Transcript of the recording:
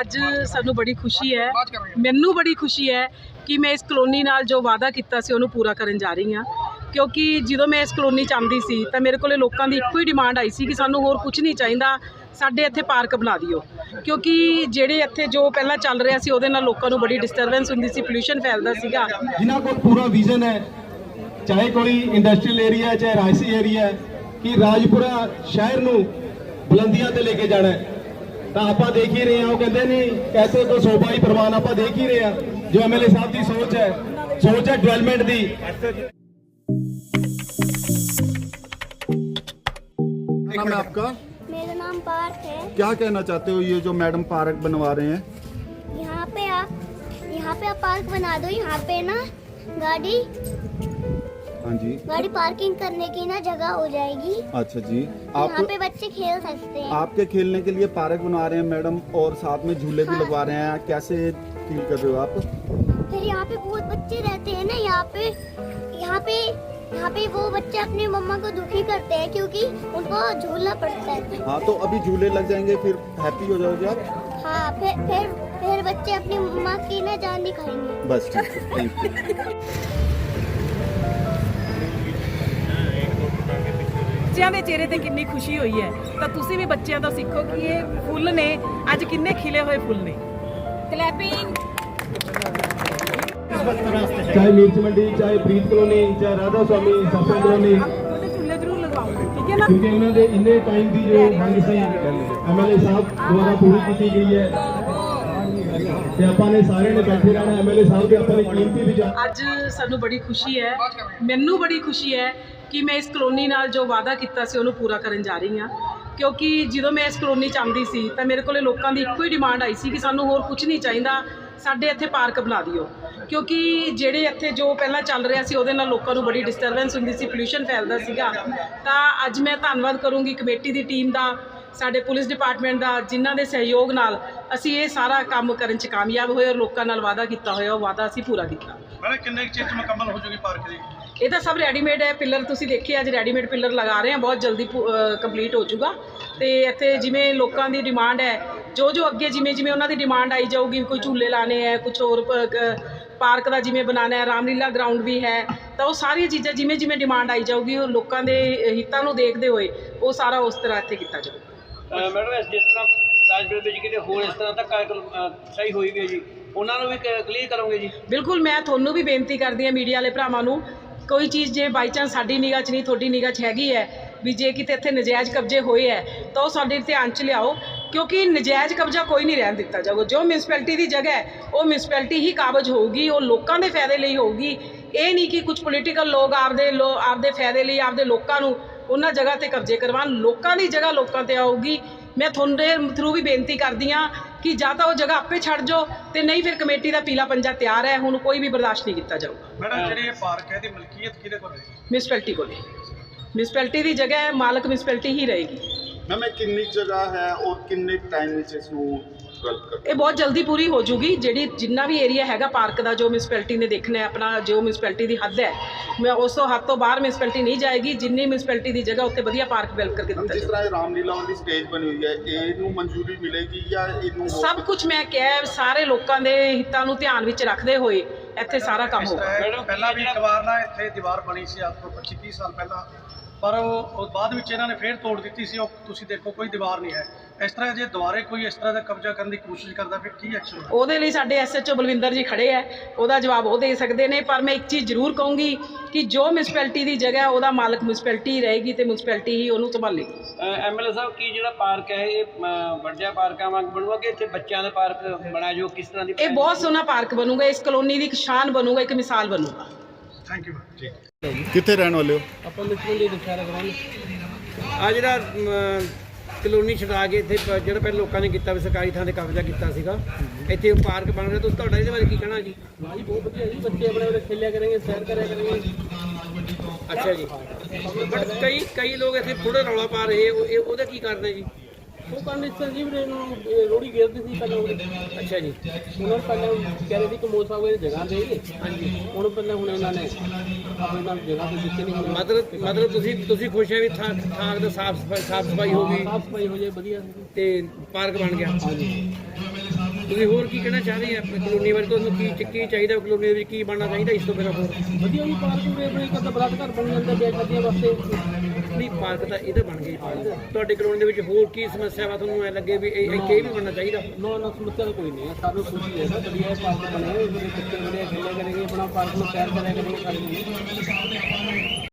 ਅੱਜ ਸਾਨੂੰ ਬੜੀ ਖੁਸ਼ੀ ਹੈ। ਮੈਨੂੰ ਬੜੀ ਖੁਸ਼ੀ ਹੈ ਕਿ ਮੈਂ ਇਸ ਕਲੋਨੀ ਨਾਲ ਜੋ ਵਾਅਦਾ ਕੀਤਾ ਸੀ ਉਹਨੂੰ ਪੂਰਾ ਕਰਨ ਜਾ ਰਹੀ ਹਾਂ। ਕਿਉਂਕਿ ਜਦੋਂ ਮੈਂ ਇਸ ਕਲੋਨੀ ਚ ਆਉਂਦੀ ਸੀ ਤਾਂ ਮੇਰੇ ਕੋਲੇ ਲੋਕਾਂ ਦੀ ਇੱਕੋ ਹੀ ਡਿਮਾਂਡ ਆਈ ਸੀ ਕਿ ਸਾਨੂੰ ਹੋਰ ਕੁਝ ਨਹੀਂ ਚਾਹੀਦਾ ਸਾਡੇ ਇੱਥੇ ਪਾਰਕ ਬਣਾ ਦਿਓ। ਕਿਉਂਕਿ ਜਿਹੜੇ ਇੱਥੇ ਜੋ ਪਹਿਲਾਂ ਚੱਲ ਰਿਹਾ ਸੀ ਉਹਦੇ ਨਾਲ ਲੋਕਾਂ ਨੂੰ ਬੜੀ ਡਿਸਟਰਬੈਂਸ ਹੁੰਦੀ ਸੀ ਪੋਲੂਸ਼ਨ ਫੈਲਦਾ ਸੀਗਾ। ਜਿਨ੍ਹਾਂ ਕੋਲ ਪੂਰਾ ਵਿਜ਼ਨ ਹੈ ਚਾਹੇ ਕੋਈ ਇੰਡਸਟਰੀਅਲ ਏਰੀਆ ਚਾਹੇ ਰਾਜਸੀ ਏਰੀਆ ਹੈ ਕਿ ਰਾਜਪੁਰਾ ਸ਼ਹਿਰ ਨੂੰ ਬੁਲੰਦੀਆਂ ਤੇ ਲੈ ਕੇ ਜਾਣਾ ਹੈ। ਤਾਂ ਆਪਾਂ ਦੇਖ ਹੀ ਰਹੇ ਹਾਂ ਉਹ ਕਹਿੰਦੇ ਨਹੀਂ ਕੈਸੇ ਕੋ ਸੋਭਾ ਹੀ ਪ੍ਰਵਾਨ ਆਪਾਂ ਦੇਖ ਹੀ ਰਹੇ ਹਾਂ ਜੋ ਐਮਐਲਏ ਸਾਹਿਬ ਦੀ ਸੋਚ ਹੈ ਸੋਚ ਹੈ ਡਿਵੈਲਪਮੈਂਟ ਦੀ नाम है आपका मेरा नाम पार्थ है क्या कहना चाहते हो ये जो मैडम पार्क बनवा रहे हैं यहाँ पे आप यहाँ पे आप पार्क बना दो यहाँ पे ना गाड़ी हाँ जी। गाड़ी पार्किंग करने की ना जगह हो जाएगी। अच्छा जी। आप यहाँ पे बच्चे खेल सकते हैं। आपके खेलने के लिए पार्क बना रहे हैं मैडम और साथ में झूले हाँ। भी। लगवा रहे हैं। कैसे फील कर रहे हो आप? फिर यहाँ पे बहुत बच्चे रहते हैं ना यहाँ पे यहाँ पे यहाँ पे वो बच्चे अपने मम्मा को दुखी करते हैं क्योंकि उनको झूलना पड़ता है। हाँ तो अभी झूले लग जाएँगे फिर हैप्पी हो जाओगे आप? हाँ फिर फिर फिर बच्चे अपनी मम्मा की ना जान दिखाएँगे। बस ठीक थैंक यू ਬੱਚਿਆਂ ਦੇ ਚਿਹਰੇ ਤੇ ਕਿੰਨੀ ਖੁਸ਼ੀ ਹੋਈ ਹੈ? ਤਾਂ ਤੁਸੀਂ ਵੀ ਬੱਚਿਆਂ ਤੋਂ ਸਿੱਖੋ ਕਿ ਇਹ ਫੁੱਲ ਨੇ। ਅੱਜ ਕਿੰਨੇ ਖਿਲੇ ਹੋਏ ਫੁੱਲ ਨੇ? ਕਲੈਪਿੰਗ। ਚਾਹੇ ਮਿਰਚ ਮੰਡੀ ਚਾਹੇ ਪ੍ਰੀਤ ਕਲੋਨੀ ਚਾਹੇ ਰਾਧਾ ਸਵਾਮੀ ਸਫਨ ਕਲੋਨੀ। ਤੁਹਾਡੇ ਝੂਲੇ ਜ਼ਰੂਰ ਲਗਵਾਓ ਠੀਕ ਹੈ ਨਾ? ਕਿਉਂਕਿ ਉਹਨਾਂ ਦੇ ਇੰਨੇ ਟਾਈਮ ਦੀ ਜੋ ਮੰਗ ਸੀ ਐਮਐਲਏ ਸਾਹਿਬ ਦੁਆਰਾ ਪੂਰੀ ਕੀਤੀ ਗਈ ਹੈ। ਤੇ ਆਪਾਂ ਨੇ ਸਾਰਿਆਂ ਨੇ ਬੈਠੇ ਰਹਿਣਾ ਐਮਐਲਏ ਸਾਹਿਬ ਦੇ ਆਪਾਂ ਨੇ ਕੀਮਤੀ ਵਿਚਾਰ ਅੱਜ ਸਾਨੂੰ ਬੜੀ ਖੁਸ਼ੀ ਹੈ। ਮੈਨੂੰ ਬੜੀ ਖੁਸ਼ੀ ਹੈ ਕਿ ਮੈਂ ਇਸ ਕਲੋਨੀ ਨਾਲ ਜੋ ਵਾਅਦਾ ਕੀਤਾ ਸੀ ਉਹਨੂੰ ਪੂਰਾ ਕਰਨ ਜਾ ਰਹੀ ਹਾਂ। ਕਿਉਂਕਿ ਜਦੋਂ ਮੈਂ ਇਸ ਕਲੋਨੀ ਚ ਆਉਂਦੀ ਸੀ ਤਾਂ ਮੇਰੇ ਕੋਲੇ ਲੋਕਾਂ ਦੀ ਇੱਕੋ ਹੀ ਡਿਮਾਂਡ ਆਈ ਸੀ ਕਿ ਸਾਨੂੰ ਹੋਰ ਕੁਝ ਨਹੀਂ ਚਾਹੀਦਾ, ਸਾਡੇ ਇੱਥੇ ਪਾਰਕ ਬਣਾ ਦਿਓ। ਕਿਉਂਕਿ ਜਿਹੜੇ ਇੱਥੇ ਜੋ ਪਹਿਲਾਂ ਚੱਲ ਰਿਹਾ ਸੀ ਉਹਦੇ ਨਾਲ ਲੋਕਾਂ ਨੂੰ ਬੜੀ ਡਿਸਟਰਬੈਂਸ ਹੁੰਦੀ ਸੀ ਪੋਲੂਸ਼ਨ ਫੈਲਦਾ ਸੀਗਾ। ਤਾਂ ਅੱਜ ਮੈਂ ਧੰਨਵਾਦ ਕਰੂੰਗੀ ਕਮੇਟੀ ਦੀ ਟੀਮ ਦਾ ਸਾਡੇ ਪੁਲਿਸ ਡਿਪਾਰਟਮੈਂਟ ਦਾ ਜਿਨ੍ਹਾਂ ਦੇ ਸਹਿਯੋਗ ਨਾਲ ਅਸੀਂ ਇਹ ਸਾਰਾ ਕੰਮ ਕਰਨ ਚ ਕਾਮਯਾਬ ਹੋਏ ਔਰ ਲੋਕਾਂ ਨਾਲ ਵਾਅਦਾ ਕੀਤਾ ਹੋਇਆ ਉਹ ਵਾਅਦਾ ਅਸੀਂ ਪੂਰਾ ਕੀਤਾ। ਮੈਡਮ ਕਿੰਨੇ ਕੁ ਚਿਰ ਚ ਮੁਕੰਮਲ ਹੋ ਜੂਗੀ ਪਾਰਕ ਦੀ? ਇਹ ਤਾਂ ਸਭ ਰੈਡੀਮੇਡ ਹੈ ਪਿੱਲਰ ਤੁਸੀਂ ਦੇਖਿਆ ਅੱਜ ਰੈਡੀਮੇਡ ਪਿੱਲਰ ਲਗਾ ਰਹੇ ਹਾਂ ਬਹੁਤ ਜਲਦੀ ਕੰਪਲੀਟ ਹੋ ਜਾਊਗਾ ਤੇ ਇੱਥੇ ਜਿਵੇਂ ਲੋਕਾਂ ਦੀ ਡਿਮਾਂਡ ਹੈ ਜੋ ਜੋ ਅੱਗੇ ਜਿਵੇਂ ਜਿਵੇਂ ਉਹਨਾਂ ਦੀ ਡਿਮਾਂਡ ਆਈ ਜਾਊਗੀ ਕੋਈ ਝੂਲੇ ਲਾਣੇ ਹੈ ਕੁਝ ਹੋਰ ਪਾਰਕ ਦਾ ਜਿਵੇਂ ਬਣਾਉਣਾ ਹੈ ਰਾਮਲੀਲਾ ਗਰਾਊਂਡ ਵੀ ਹੈ ਤਾਂ ਉਹ ਸਾਰੀਆਂ ਚੀਜ਼ਾਂ ਜਿਵੇਂ ਜਿਵੇਂ ਡਿਮਾਂਡ ਆਈ ਜਾਊਗੀ ਉਹ ਲੋਕਾਂ ਦੇ ਹਿੱਤਾਂ ਨੂੰ ਦੇਖਦੇ ਹੋਏ ਉਹ ਸਾਰਾ ਉਸ ਤਰ੍ਹਾਂ ਇੱਥੇ ਕੀਤਾ ਜਾਊਗਾ। ਮੈਡਮ, ਇਸ ਜਿਸ ਤਰ੍ਹਾਂ ਰਾਜਵੀਰ ਵਿੱਚ ਕਿਤੇ ਹੋਰ ਇਸ ਤਰ੍ਹਾਂ ਧੱਕਾ ਅਹ ਸਹੀ ਹੋਈ ਵੀ ਹੈ ਜੀ, ਉਹਨਾਂ ਨੂੰ ਵੀ ਕਲੀਅਰ ਕਰੋਗੇ ਜੀ? ਬਿਲਕੁਲ, ਮੈਂ ਤੁਹਾਨੂੰ ਵੀ ਬੇਨਤੀ ਕਰਦੀ ਹਾਂ ਮੀਡੀਆ ਵਾਲੇ ਭਰਾਵਾਂ ਨੂੰ, ਕੋਈ ਚੀਜ਼ ਜੇ ਬਾਈ ਚਾਂਸ ਸਾਡੀ ਨਿਗਾਹ 'ਚ ਨਹੀਂ, ਤੁਹਾਡੀ ਨਿਗਾਹ 'ਚ ਹੈਗੀ ਹੈ, ਵੀ ਜੇ ਕਿਤੇ ਇੱਥੇ ਨਜਾਇਜ਼ ਕਬਜ਼ੇ ਹੋਏ ਹੈ, ਤਾਂ ਉਹ ਸਾਡੇ ਧਿਆਨ 'ਚ ਲਿਆਓ, ਕਿਉਂਕਿ ਨਜਾਇਜ਼ ਕਬਜ਼ਾ ਕੋਈ ਨਹੀਂ ਰਹਿਣ ਦਿੱਤਾ ਜਾਊਗਾ। ਜੋ ਮਿਊਨਿਸਪੈਲਿਟੀ ਦੀ ਜਗ੍ਹਾ ਹੈ, ਉਹ ਮਿਊਨਿਸਪੈਲਿਟੀ ਹੀ ਕਾਬਜ ਹੋਊਗੀ, ਉਹ ਲੋਕਾਂ ਦੇ ਫਾਇਦੇ ਲਈ ਹੋਊਗੀ। ਇਹ ਨਹੀਂ ਕਿ ਕੁਝ ਪੋਲੀਟੀਕਲ ਲੋਕ ਆਪਦੇ ਲੋ ਆਪਦੇ ਫਾਇਦੇ ਲਈ, ਆਪਦੇ ਲੋਕਾਂ ਨੂੰ ਉਹਨਾਂ ਜਗ੍ਹਾ ਤੇ ਕਬਜ਼ੇ ਕਰਵਾਉਣ। ਲੋਕਾਂ ਦੀ ਜਗ੍ਹਾ ਲੋਕਾਂ ਤੇ ਆਊਗੀ। ਮੈਂ ਤੁਹਾਡੇ ਥਰੂ ਵੀ ਬੇਨਤੀ ਕਰਦੀ ਹਾਂ ਕਿ ਜਾਂ ਤਾਂ ਉਹ ਜਗ੍ਹਾ ਆਪੇ ਛੱਡ ਜਾਓ ਤੇ ਨਹੀਂ ਫਿਰ ਕਮੇਟੀ ਦਾ ਪੀਲਾ ਪੰਜਾ ਤਿਆਰ ਹੈ। ਹੁਣ ਕੋਈ ਵੀ ਬਰਦਾਸ਼ਤ ਨਹੀਂ ਕੀਤਾ ਜਾਊਗਾ। ਮੈਡਮ ਜਿਹੜੇ ਪਾਰਕ ਹੈ ਦੀ ਮਲਕੀਅਤ ਕਿਹਦੇ ਕੋਲ ਹੈ ਮਿਊਨਿਸਪੈਲਿਟੀ ਕੋਲ। ਹੈ ਮਿਊਨਿਸਪੈਲਿਟੀ ਦੀ ਜਗ੍ਹਾ ਹੈ ਮਾਲਕ ਮਿਊਨਿਸਪੈਲਿਟੀ ਹੀ ਰਹੇਗੀ। ਮੈਮ ਇਹ ਕਿੰਨੀ ਜਗ੍ਹਾ ਹੈ ਔਰ ਕਿੰਨੇ ਟਾਈਮ ਵਿੱਚ ਇਸ ਨੂੰ ਇਹ ਬਹੁਤ ਜਲਦੀ ਪੂਰੀ ਹੋ ਜੂਗੀ। ਜਿਹੜੀ ਜਿੰਨਾ ਵੀ ਏਰੀਆ ਹੈਗਾ ਪਾਰਕ ਦਾ ਜੋ ਮਿਊਨਿਸਪੈਲਿਟੀ ਨੇ ਦੇਖਣਾ ਹੈ ਆਪਣਾ ਜੋ ਮਿਊਨਿਸਪੈਲਿਟੀ ਦੀ ਹੱਦ ਹੈ ਮੈਂ ਉਸ ਤੋਂ ਹੱਦ ਤੋਂ ਬਾਹਰ ਮਿਊਨਿਸਪੈਲਿਟੀ ਨਹੀਂ ਜਾਏਗੀ ਜਿੰਨੀ ਮਿਊਨਿਸਪੈਲਿਟੀ ਦੀ ਜਗ੍ਹਾ ਉੱਤੇ ਵਧੀਆ ਪਾਰਕ ਬਿਲਡ ਕਰਕੇ ਦਿੱਤਾ ਜਿਸ ਤਰ੍ਹਾਂ ਇਹ ਰਾਮਲੀਲਾ ਦੀ ਸਟੇਜ ਬਣੀ ਹੋਈ ਹੈ ਇਹਨੂੰ ਮਨਜ਼ੂਰੀ ਮਿਲੇਗੀ ਜਾਂ ਇਹਨੂੰ ਸਭ ਕੁਝ ਮੈਂ ਕਿਹਾ ਸਾਰੇ ਲੋਕਾਂ ਦੇ ਹਿੱਤਾਂ ਨੂੰ ਧਿਆਨ ਵਿੱਚ ਰੱਖਦੇ ਹੋਏ ਇੱਥੇ ਸਾਰਾ ਕੰਮ ਹੋਊਗਾ। ਪਹਿਲਾਂ ਵੀ ਇੱਕ ਵਾਰ ਨਾ ਇੱਥੇ ਦੀਵਾਰ ਬਣੀ ਸੀ ਅੱਜ ਤੋਂ 25 30 ਸਾਲ ਪਹਿਲਾਂ। ਪਰ ਉਹ ਉਹ ਬਾਅਦ ਵਿੱਚ ਇਹਨਾਂ ਨੇ ਫੇਰ ਤੋੜ ਦਿੱਤੀ ਸੀ ਉਹ ਤੁਸੀਂ ਦੇਖੋ ਕੋਈ ਦੀਵਾਰ ਨਹੀਂ ਹੈ। ਇਸ ਤਰ੍ਹਾਂ ਜੇ ਦੁਬਾਰੇ ਕੋਈ ਇਸ ਤਰ੍ਹਾਂ ਦਾ ਕਬਜ਼ਾ ਕਰਨ ਦੀ ਕੋਸ਼ਿਸ਼ ਕਰਦਾ ਫਿਰ ਕੀ ਐਕਸ਼ਨ ਉਹਦੇ ਲਈ ਸਾਡੇ ਐਸਐਚਓ ਬਲਵਿੰਦਰ ਜੀ ਖੜੇ ਆ ਉਹਦਾ ਜਵਾਬ ਉਹ ਦੇ ਸਕਦੇ ਨੇ ਪਰ ਮੈਂ ਇੱਕ ਚੀਜ਼ ਜ਼ਰੂਰ ਕਹੂੰਗੀ ਕਿ ਜੋ ਮਿਊਨਿਸਪੈਲਿਟੀ ਦੀ ਜਗ੍ਹਾ ਉਹਦਾ ਮਾਲਕ ਮਿਊਨਿਸਪੈਲਿਟੀ ਹੀ ਰਹੇਗੀ ਤੇ ਮਿਊਨਿਸਪੈਲਿਟੀ ਹੀ ਉਹਨੂੰ ਸੰਭਾਲੇਗੀ ਐਮਐਲਏ ਸਾਹਿਬ ਕੀ ਜਿਹੜਾ ਪਾਰਕ ਹੈ ਇਹ ਵੱਡਿਆਂ ਪਾਰਕਾਂ ਵਾਂਗ ਬਣੂਗਾ ਕਿ ਇੱਥੇ ਬੱਚਿਆਂ ਦਾ ਪਾਰਕ ਬਣਾ ਜੋ ਕਿਸ ਤਰ੍ਹਾਂ ਦੀ ਇਹ ਬਹੁਤ ਸੋਹਣਾ ਪਾਰਕ ਬਣੂਗਾ ਇਸ ਕਲੋਨੀ ਦੀ ਇੱਕ ਸ਼ਾਨ ਬਣੂਗਾ ਇੱਕ ਮਿਸਾਲ ਬਣੂਗਾ। ਥੈਂਕ ਯੂ ਜੀ। ਕਿੱਥੇ ਰਹਿਣ ਵਾਲੇ ਹੋ? ਆਪਾਂ ਮਿੱਟੀ ਦੇ ਦੁਸ਼ਾਰਾ ਕਰਾਂਗੇ। ਆ ਜਿਹੜਾ ਅਮ, ਕਲੋਨੀ ਛਡਾ ਕੇ ਇੱਥੇ ਪ- ਜਿਹੜਾ ਪਹਿਲਾਂ ਲੋਕਾਂ ਨੇ ਕੀਤਾ ਵੀ ਸਰਕਾਰੀ ਥਾਂ ਤੇ ਕਬਜ਼ਾ ਕੀਤਾ ਸੀਗਾ ਇੱਥੇ ਉਹ ਪਾਰਕ ਬਣ ਰਿਹਾ ਤੁਸੀਂ ਤੁਹਾਡਾ ਇਹਦੇ ਬਾਰੇ ਕੀ ਕਹਿਣਾ ਜੀ? ਭਾਈ ਬਹੁਤ ਵਧੀਆ ਜੀ ਬੱਚੇ ਆਪਣੇ ਆਪਣੇ ਖੇਲਿਆ ਕਰਨਗੇ ਸੈਰ ਕਰਿਆ ਕਰਨਗੇ ਅੱਛਾ ਜੀ। ਬਟ ਕਈ ਕਈ ਲੋਕ ਇੱਥੇ ਥੋੜਾ ਰੌਲਾ ਪਾ ਰਹੇ ਉਹ ਇਹ- ਉਹਦਾ ਕੀ ਕਰਦੇ ਜੀ? ਉਹ ਕੰਡੀਸ਼ਨ ਜੀ ਵੀਰੇ ਨੂੰ ਰੋੜੀ ਗੇਰਦੀ ਸੀ ਪਹਿਲਾਂ ਉਹਦੇ ਅੱਛਾ ਜੀ। ਉਹਨਾਂ ਨੂੰ ਪਹਿਲਾਂ ਕਹਿ ਰਹੇ ਸੀ ਕਿ ਮੋਸਾ ਹੋਏ ਜਗ੍ਹਾ ਦੇ ਹਾਂਜੀ। ਹੁਣ ਪਹਿਲਾਂ ਹੁਣ ਇਹਨਾਂ ਨੇ ਆਪਣੇ ਨਾਲ ਜਗ੍ਹਾ ਤੇ ਦਿੱਤੀ ਨਹੀਂ। ਹੁਣ ਮਤਲਬ ਮਤਲਬ ਤੁਸੀਂ ਤੁਸੀਂ ਖੁਸ਼ ਹੈ ਵੀ ਥਾਂ ਥਾਂ ਦਾ ਸਾਫ਼ ਸਫ਼ਾਈ ਸਾਫ਼ ਸਫ਼ਾਈ ਹੋ ਗਈ? ਸਾਫ਼ ਸਫ਼ਾਈ ਹੋ ਜਾਏ ਵਧੀਆ। ਤੇ ਪਾਰਕ ਬਣ ਗਿਆ? ਹਾਂਜੀ। ਤੁਸੀਂ ਹੋਰ ਕੀ ਕਹਿਣਾ ਚਾਹ ਰਹੇ ਆ? ਆਪਣੀ ਕਲੋਨੀ ਬਾਰੇ ਤੁਹਾਨੂੰ ਕੀ ਕੀ ਚਾਹੀਦਾ ਕਲੋਨੀ ਵਿੱਚ ਕੀ ਬਣਨਾ ਚਾਹੀਦਾ ਇਸ ਤੋਂ ਬਿਨਾਂ ਹੋਰ? ਵਧੀਆ ਜੀ ਪਾਰਕ ਵੀ ਆਪਣੇ ਇੱਕ ਅੱਧਾ ਬਲਾਟ ਘਰ ਬਣ ਜਾਂਦਾ ਵਿਆਹ ਸ਼ਾਦੀਆਂ ਵਾਸਤੇ। ਨਹੀਂ ਪਾਰਕ ਤਾਂ ਇਹਦਾ ਬਣ ਗਿਆ ਪਾਰਕ ਤੁਹਾਡੇ ਕਲੋਨੀ ਦੇ ਵਿੱਚ ਹੋਰ ਕੀ ਸਮੱਸਿਆ ਵਾ ਤੁਹਾਨੂੰ ਐ ਲੱਗੇ ਵੀ ਇਹ ਇੱਥੇ ਵੀ ਬਣਨਾ ਚਾਹੀਦਾ? ਨੋ, ਨਾ, ਸਮੱਸਿਆ ਤਾਂ ਕੋਈ ਨਹੀਂ ਹੈ। ਸਾਨੂੰ ਖੁਸ਼ੀ ਹੈ ਵਧੀਆ ਪਾਰਕ ਬਣੇ ਹੋਏ। ਬੱਚੇ ਬੜੇ ਖੇਲੇ ਕਰਨਗੇ, ਆਪਣਾ ਪਾਰਕ ਨੂੰ ਸੈਰ ਕਰਿਆ ਕਰਨਗੇ ਸਾਰੇ